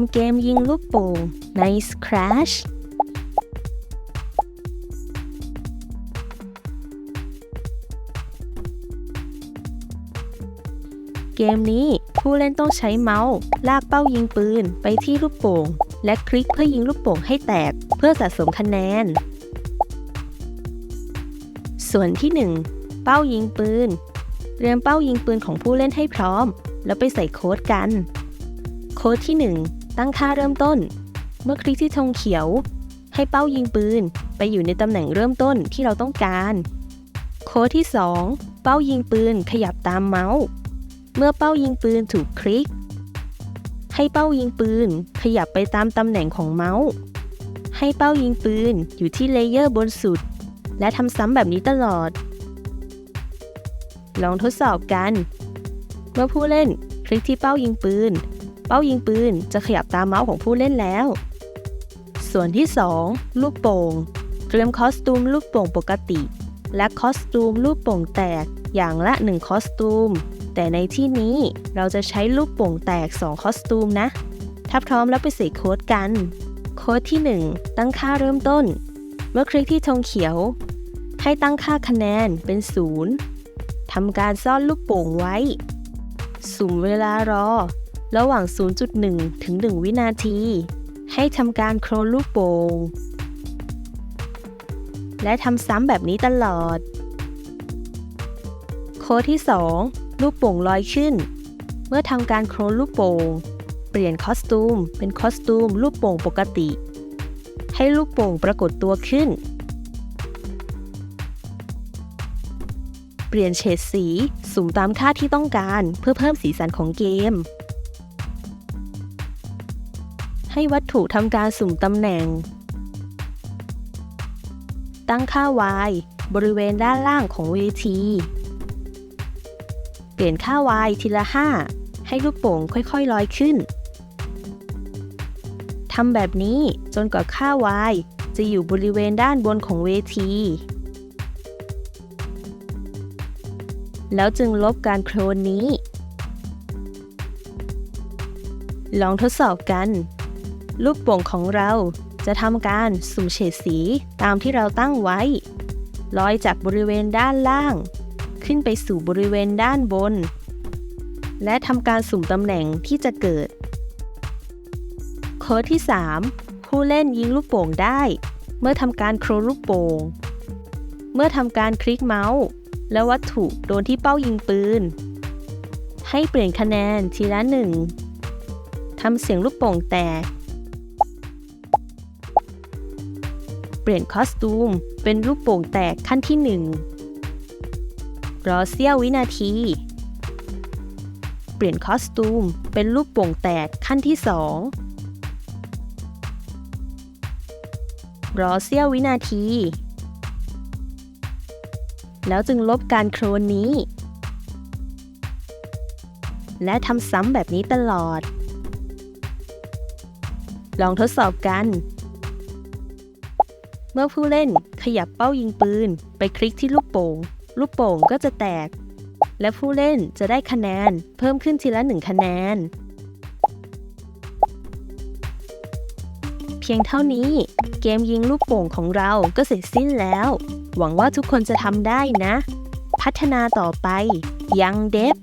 ำเกมยิงลูกโป่งใน Scratch เกมนี้ผู้เล่นต้องใช้เมาส์ ลากเป้ายิงปืนไปที่ลูกโป่ง และคลิกเพื่อยิงลูกโป่งให้แตกเพื่อสะสมคะแนน ส่วนที่ 1 เป้ายิงปืน เตรียมเป้ายิงปืนของผู้เล่นให้พร้อม แล้วไปใส่โค้ดกัน โค้ดที่ 1 ตั้งค่าเริ่มต้น เมื่อคลิกที่ธงเขียว ให้เป้ายิงปืน ไปอยู่ในตำแหน่งเริ่มต้นที่เราต้องการ โค้ดที่ 2 เป้ายิงปืนขยับตามเมาส์ เมื่อเป้ายิงปืนถูกคลิก ให้เป้ายิงปืน ขยับไปตามตำแหน่งของเมาส์ ให้เป้ายิงปืนอยู่ที่เลเยอร์บนสุด และทำซ้ำแบบนี้ตลอด ลองทดสอบกัน เมื่อผู้เล่นคลิกที่เป้ายิงปืน เป้ายิงปืนจะขยับตามเมาส์ของผู้เล่นแล้ว ส่วนที่ 2 ลูกโป่ง เตรียมคอสตูมลูกโป่งปกติ และคอสตูมลูกโป่งแตกอย่างละ 1 คอสตูม แต่ในที่นี้เราจะใช้ลูกโป่งแตก 2 คอสตูมนะ ถ้าพร้อมแล้วไปใส่โค้ดกัน โค้ดที่ 1 ตั้งค่าเริ่มต้น เมื่อคลิกที่ธงเขียว ให้ตั้งค่าคะแนนเป็น 0ทำการซ่อนลูกโป่งไว้ สุ่มเวลารอ ระหว่าง 0.1 ถึง 1 วินาที ให้ทำการโครนลูกโป่งและทำซ้ำแบบนี้ตลอด โค้ดที่ 2 ลูกโป่งลอยขึ้น เมื่อทำการโครนลูกโป่งเปลี่ยนคอสตูม เป็นคอสตูมลูกโป่งปกติ ให้ลูกโป่งปรากฏตัวขึ้น เปลี่ยนเฉดสีสุ่มตามค่าที่ต้องการเพื่อเพิ่มสีสันของเกม ให้วัตถุทำการสุ่มตำแหน่ง ตั้งค่า y บริเวณด้านล่างของเวที เปลี่ยนค่า y ทีละ 5 ให้ลูกโป่งค่อยๆลอยขึ้น ทำแบบนี้จนกว่าค่า y จะอยู่บริเวณด้านบนของเวที แล้วจึงลบการโคลนนี้ ลองทดสอบกัน ลูกโป่งของเราจะทำการสุ่มเฉดสีตามที่เราตั้งไว้ ลอยจากบริเวณด้านล่าง ขึ้นไปสู่บริเวณด้านบน และทำการสุ่มตำแหน่งที่จะเกิด โค้ดที่ 3 ผู้เล่นยิงลูกโป่งได้ เมื่อทำการโครลูกโป่ง เมื่อทำการคลิกเมาส์ และวัตถุโดนที่เป้ายิงปืน ให้เปลี่ยนคะแนนทีละหนึ่งทำเสียงลูกโป่งแตก เปลี่ยนคอสตูม เป็นลูกโป่งแตกขั้นที่ 1 รอเสี้ยววินาที เปลี่ยนคอสตูม เป็นลูกโป่งแตกขั้นที่ 2 รอเสี้ยววินาที แล้วจึงลบการโครนนี้ และทำซ้ำแบบนี้ตลอด ลองทดสอบกัน เมื่อผู้เล่นขยับเป้ายิงปืน ไปคลิกที่ลูกโป่ง ลูกโป่งก็จะแตก และผู้เล่นจะได้คะแนน เพิ่มขึ้นทีละหนึ่งคะแนน เพียงเท่านี้เกมยิงลูกโป่งของเราก็เสร็จสิ้นแล้ว หวังว่าทุกคนจะทำได้นะ พัฒนาต่อไปยังเดฟ